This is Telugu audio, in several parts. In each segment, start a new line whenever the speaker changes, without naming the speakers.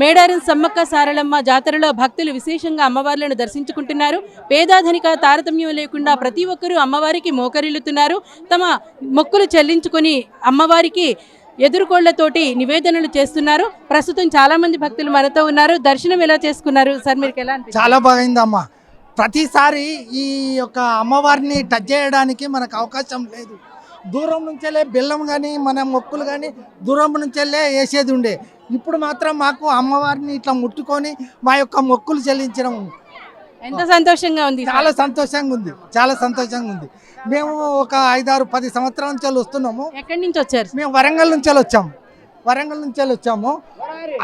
మేడారం సమ్మక్క సారలమ్మ జాతరలో భక్తులు విశేషంగా అమ్మవార్లను దర్శించుకుంటున్నారు. పేదాధనిక తారతమ్యం లేకుండా ప్రతి ఒక్కరూ అమ్మవారికి మోకరిల్లుతున్నారు. తమ మొక్కులు చెల్లించుకొని అమ్మవారికి ఎదురుకోళ్ళతోటి నివేదనలు చేస్తున్నారు. ప్రస్తుతం చాలా మంది భక్తులు మనతో ఉన్నారు. దర్శనం ఎలా చేసుకున్నారు? సార్ మీరు ఎలా చాలా
చాలా బాగైందమ్మా. ప్రతిసారి ఈ యొక్క అమ్మవారిని టచ్ చేయడానికి మనకు అవకాశం లేదు. దూరం నుంచెల్లే బెల్లం కానీ మన మొక్కులు కానీ దూరం నుంచెల్లే వేసేది ఉండే. ఇప్పుడు మాత్రం మాకు అమ్మవారిని ఇట్లా ముట్టుకొని మా యొక్క మొక్కులు చెల్లించడం
ఎంత సంతోషంగా ఉంది
చాలా సంతోషంగా ఉంది. చాలా సంతోషంగా ఉంది. మేము ఒక ఐదారు పది సంవత్సరాల నుంచి వస్తున్నాము.
ఎక్కడి నుంచి వచ్చారు?
మేము వరంగల్ నుంచి వచ్చాము. వరంగల్ నుంచి వచ్చాము.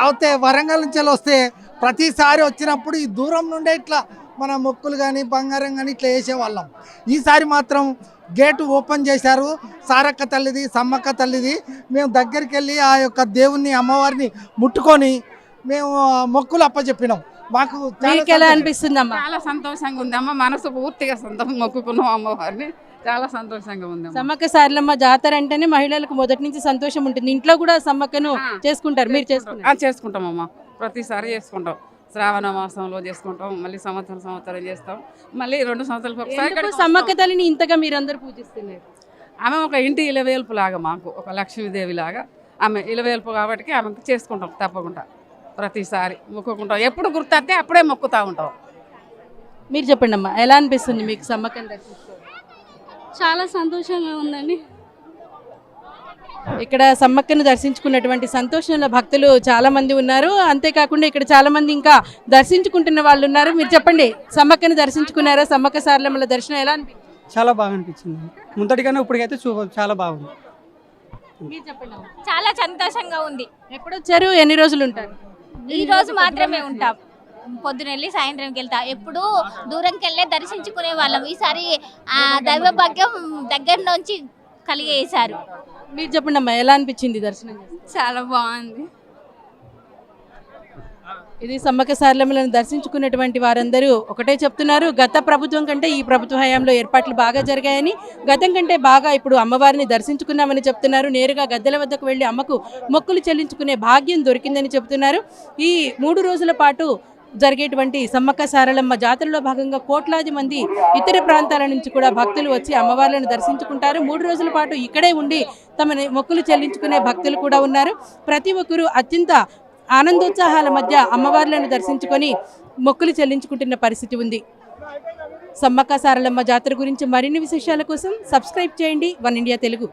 అయితే వరంగల్ నుంచి వస్తే ప్రతిసారి వచ్చినప్పుడు ఈ దూరం నుండే ఇట్లా మన మొక్కులు కానీ బంగారం కానీ ఇట్లా వేసేవాళ్ళం. ఈసారి మాత్రం గేటు ఓపెన్ చేశారు. సారక్క తల్లిది సమ్మక్క తల్లిది. మేము దగ్గరికి వెళ్ళి ఆ యొక్క దేవుణ్ణి అమ్మవారిని ముట్టుకొని మేము మొక్కులు అప్పచెప్పినాం మాకు
ఎలా. అనిపిస్తుందమ్మా?
చాలా సంతోషంగా ఉంది అమ్మ మనసు పూర్తిగా సంతోషం మొక్కుకున్నాం అమ్మవారిని. చాలా సంతోషంగా ఉంది.
సమ్మక్క సారలమ్మ జాతర అంటేనే మహిళలకు మొదటి నుంచి సంతోషం ఉంటుంది. ఇంట్లో కూడా సమ్మక్కను. చేసుకుంటారు. మీరు చేసుకుంటారు
అమ్మ. ప్రతిసారి చేసుకుంటాం. శ్రావణ మాసంలో చేసుకుంటాం మళ్ళీ సంవత్సరం సంవత్సరం చేస్తాం మళ్ళీ రెండు సంవత్సరాలకు ఒకసారి
సమ్మక్క. తల్లిని ఇంతగా మీరందరూ పూజిస్తున్నారు?
ఆమె ఒక ఇంటి ఇలవేల్పు లాగా మాకు ఒక లక్ష్మీదేవి లాగా. ఆమె ఇలవేల్పు కాబట్టి ఆమెకు చేసుకుంటాం తప్పకుండా ప్రతిసారి మొక్కుకుంటాం. ఎప్పుడు గుర్తొస్తే అప్పుడే మొక్కుతూ ఉంటాం.
మీరు చెప్పండి అమ్మా ఎలా అనిపిస్తుంది మీకు సమ్మక్కని దర్శించుకోవడం?
చాలా సంతోషంగా ఉందండి.
ఇక్కడ సమ్మక్కను దర్శించుకున్నటువంటి సంతోషంలో భక్తులు చాలా మంది ఉన్నారు. అంతేకాకుండా ఇక్కడ చాలా మంది ఇంకా దర్శించుకుంటున్న వాళ్ళు ఉన్నారు. మీరు చెప్పండి సమ్మక్కను దర్శించుకున్నారా? సమ్మక్క సారలమ్మల దర్శనం ఎలా అనిపించింది
చాలా బాగా అనిపించింది. ముందటికన్నా ఇప్పటికైతే చూ చాలా బాగుంది.
మీరు చెప్పండి.
చాలా సంతోషంగా ఉంది.
ఎప్పుడు వచ్చారు ఎన్ని రోజులు ఉంటారు?
ఈ రోజు మాత్రమే ఉంటాం. పొద్దున వెళ్ళి సాయంత్రంకి వెళ్తా. ఎప్పుడు దూరంకి వెళ్ళే దర్శించుకునే వాళ్ళం. ఈసారి ఆ దైవ భాగ్యం దగ్గర నుంచి కలిగేశారు
మీరు చెప్పండి అమ్మా ఎలా అనిపించింది దర్శనం?
చాలా బాగుంది.
ఇది సమ్మక్క సారలమ్మలను దర్శించుకున్నటువంటి వారందరూ ఒకటే చెప్తున్నారు గత ప్రభుత్వం కంటే ఈ ప్రభుత్వ హయాంలో ఏర్పాట్లు బాగా జరిగాయని గతం కంటే బాగా ఇప్పుడు అమ్మవారిని దర్శించుకున్నామని చెప్తున్నారు. నేరుగా గద్దెల వద్దకు వెళ్ళి అమ్మకు మొక్కులు చెల్లించుకునే భాగ్యం దొరికిందని చెప్తున్నారు. ఈ మూడు రోజుల పాటు జరిగేటువంటి సమ్మక్క సారలమ్మ జాతరలో భాగంగా కోట్లాది మంది ఇతర ప్రాంతాల నుంచి కూడా భక్తులు వచ్చి అమ్మవార్లను దర్శించుకుంటారు. మూడు రోజుల పాటు ఇక్కడే ఉండి తమ మొక్కులు చెల్లించుకునే భక్తులు కూడా ఉన్నారు. ప్రతి ఒక్కరూ అత్యంత ఆనందోత్సాహాల మధ్య అమ్మవార్లను దర్శించుకొని మొక్కులు చెల్లించుకుంటున్న పరిస్థితి ఉంది. సమ్మక్క సారలమ్మ జాతర గురించి మరిన్ని విశేషాల కోసం సబ్స్క్రైబ్ చేయండి. One India Telugu.